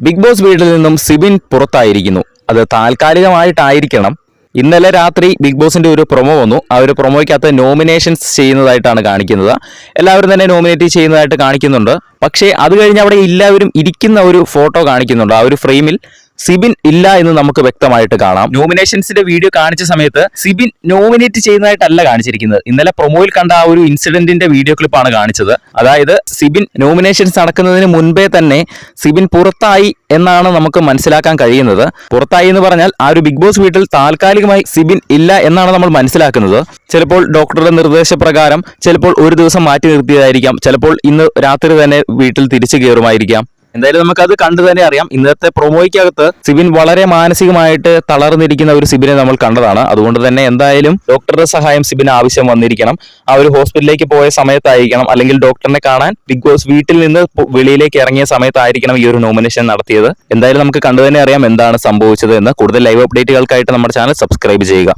Big boss വീട്ടിൽ നിന്നും സിബിൻ പുറത്തായിരിക്കുന്നു. അത് താൽക്കാലികമായിട്ടായിരിക്കണം. ഇന്നലെ രാത്രി ബിഗ് ബോസിന്റെ ഒരു പ്രൊമോ വന്നു. ആ ഒരു പ്രൊമോയ്ക്കകത്ത് നോമിനേഷൻസ് ചെയ്യുന്നതായിട്ടാണ് കാണിക്കുന്നത്. എല്ലാവരും തന്നെ നോമിനേറ്റ് ചെയ്യുന്നതായിട്ട് കാണിക്കുന്നുണ്ട്. പക്ഷേ അത് കഴിഞ്ഞ് അവിടെ എല്ലാവരും ഇരിക്കുന്ന ഒരു ഫോട്ടോ കാണിക്കുന്നുണ്ട്. ആ ഒരു ഫ്രെയിമിൽ സിബിൻ ഇല്ല എന്ന് നമുക്ക് വ്യക്തമായിട്ട് കാണാം. നോമിനേഷൻസിന്റെ വീഡിയോ കാണിച്ച സമയത്ത് സിബിൻ നോമിനേറ്റ് ചെയ്യുന്നതായിട്ടല്ല കാണിച്ചിരിക്കുന്നത്. ഇന്നലെ പ്രൊമോയിൽ കണ്ട ആ ഒരു ഇൻസിഡന്റിന്റെ വീഡിയോ ക്ലിപ്പാണ് കാണിച്ചത്. അതായത് സിബിൻ നോമിനേഷൻസ് നടക്കുന്നതിന് മുൻപേ തന്നെ സിബിൻ പുറത്തായി എന്നാണ് നമുക്ക് മനസ്സിലാക്കാൻ കഴിയുന്നത്. പുറത്തായി എന്ന് പറഞ്ഞാൽ ആ ഒരു ബിഗ് ബോസ് വീട്ടിൽ താൽക്കാലികമായി സിബിൻ ഇല്ല എന്നാണ് നമ്മൾ മനസ്സിലാക്കുന്നത്. ചിലപ്പോൾ ഡോക്ടറുടെ നിർദ്ദേശപ്രകാരം ചിലപ്പോൾ ഒരു ദിവസം മാറ്റി നിർത്തിയതായിരിക്കാം. ചിലപ്പോൾ ഇന്ന് രാത്രി തന്നെ വീട്ടിൽ തിരിച്ചു കയറുമായിരിക്കാം. എന്തായാലും നമുക്കത് കണ്ടു തന്നെ അറിയാം. ഇന്നത്തെ പ്രൊമോയ്ക്കകത്ത് സിബിൻ വളരെ മാനസികമായിട്ട് തളർന്നിരിക്കുന്ന ഒരു സിബിനെ നമ്മൾ കണ്ടതാണ്. അതുകൊണ്ട് തന്നെ എന്തായാലും ഡോക്ടറുടെ സഹായം സിബിന് ആവശ്യം വന്നിരിക്കണം. ആ ഒരു ഹോസ്പിറ്റലിലേക്ക് പോയ സമയത്തായിരിക്കണം. അല്ലെങ്കിൽ ഡോക്ടറിനെ കാണാൻ ബിഗ് ബോസ് വീട്ടിൽ നിന്ന് വെളിയിലേക്ക് ഇറങ്ങിയ സമയത്തായിരിക്കണം ഈ ഒരു നോമിനേഷൻ നടത്തിയത്. എന്തായാലും നമുക്ക് കണ്ടു തന്നെ അറിയാം എന്താണ് സംഭവിച്ചത് എന്ന് കൂടുതൽ ലൈവ് അപ്ഡേറ്റുകൾക്കായിട്ട് നമ്മുടെ ചാനൽ സബ്സ്ക്രൈബ് ചെയ്യുക.